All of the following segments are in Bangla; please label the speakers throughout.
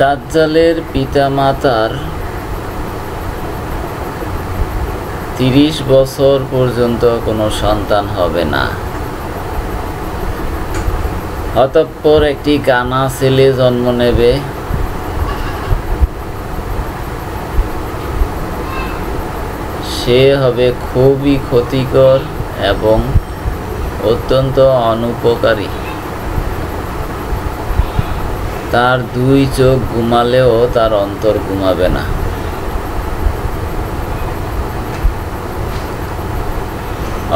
Speaker 1: দাজ্জালের পিতামাতার তিরিশ বছর পর্যন্ত কোনো সন্তান হবে না। অতঃপর একটি কানা ছেলে জন্ম নেবে। সে হবে খুবই ক্ষতিকর এবং অত্যন্ত অনুপকারী। তার দুই চোখ ঘুমালেও তার অন্তর ঘুমাবে না।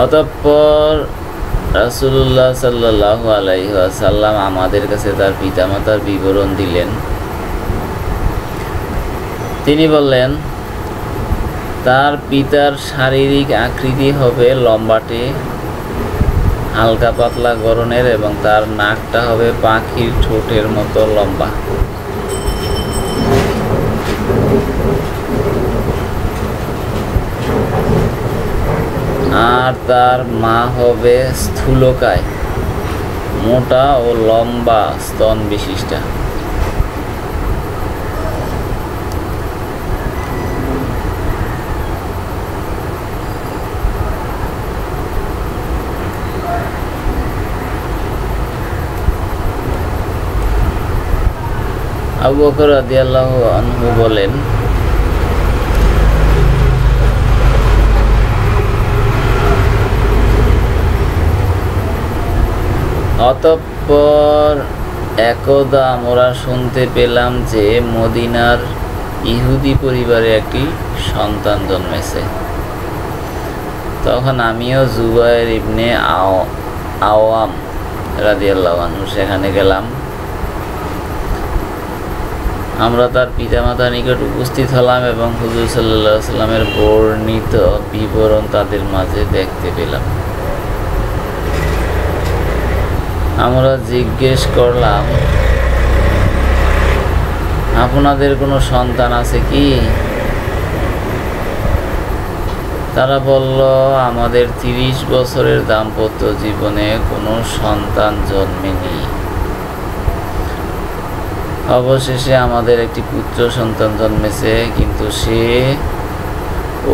Speaker 1: অতঃপর রাসুল্লাহ সাল্লাহ আলাইসাল্লাম আমাদের কাছে তার পিতামাতার বিবরণ দিলেন। তিনি বললেন, তার পিতার শারীরিক আকৃতি হবে লম্বাটে হালকা পাতলা গরনের এবং তার নাকটা হবে পাখির ঠোঁটের মতো লম্বা। আর তার মা হবে স্থূলকায়। মোটা ও লম্বা স্তন বিশিষ্টা। আবু বকর রাদিয়াল্লাহু আনহু বলেন, অতঃপর একদা আমরা শুনতে পেলাম যে মদিনার ইহুদি পরিবারে একটি সন্তান জন্মেছে। তখন আমিও জুবাইর ইবনে আও, আওয়াম রাদিয়াল্লাহু আনহু সেখানে গেলাম। আমরা তার পিতামাতার নিকট উপস্থিত হলাম এবং হুজুর সাল্লাহ সাল্লামের বর্ণিত বিবরণ তাদের মাঝে দেখতে পেলাম। আমরা জিজ্ঞেস করলাম, আপনাদের কোনো সন্তান আছে কি? তারা বলল, আমাদের তিরিশ বছরের দাম্পত্য জীবনে কোনো সন্তান জন্মেনি অবশেষে আমাদের একটি পুত্র সন্তান জন্মেছে, কিন্তু সে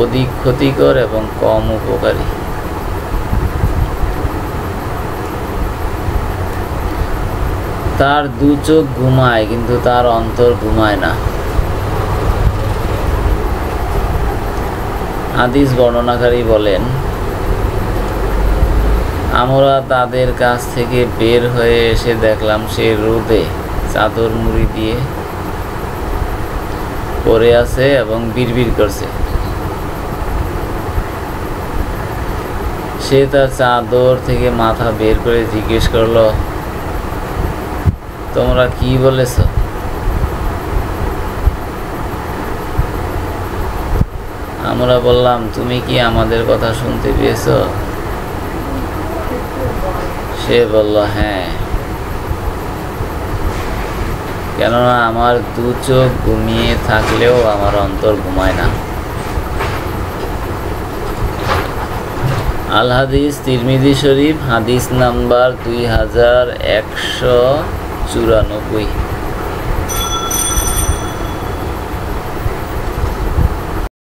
Speaker 1: অধিক ক্ষতিকর এবং কম উপকারী। তার দু চোখ ঘুমায়, কিন্তু তার অন্তর ঘুমায় না। হাদিস বর্ণনাকারী বলেন, আমরা তাদের কাছ থেকে বের হয়ে এসে দেখলাম সে রোদে চাদর মুড়ি দিয়ে পরে আছে এবং বিড়বিড় করছে। সে তার চাদর থেকে মাথা বের করে জিজ্ঞেস করল, তোমরা কি বলেছ? আমরা বললাম, তুমি কি আমাদের কথা শুনতে পেয়েছ? সে বলল হ্যাঁ। কেননা আমার দু চোখ ঘুমিয়ে থাকলেও আমার অন্তর ঘুমায় না। আল হাদিস তিরমিদি শরীফ, হাদিস নাম্বার দুই হাজার একশো চুরানব্বই।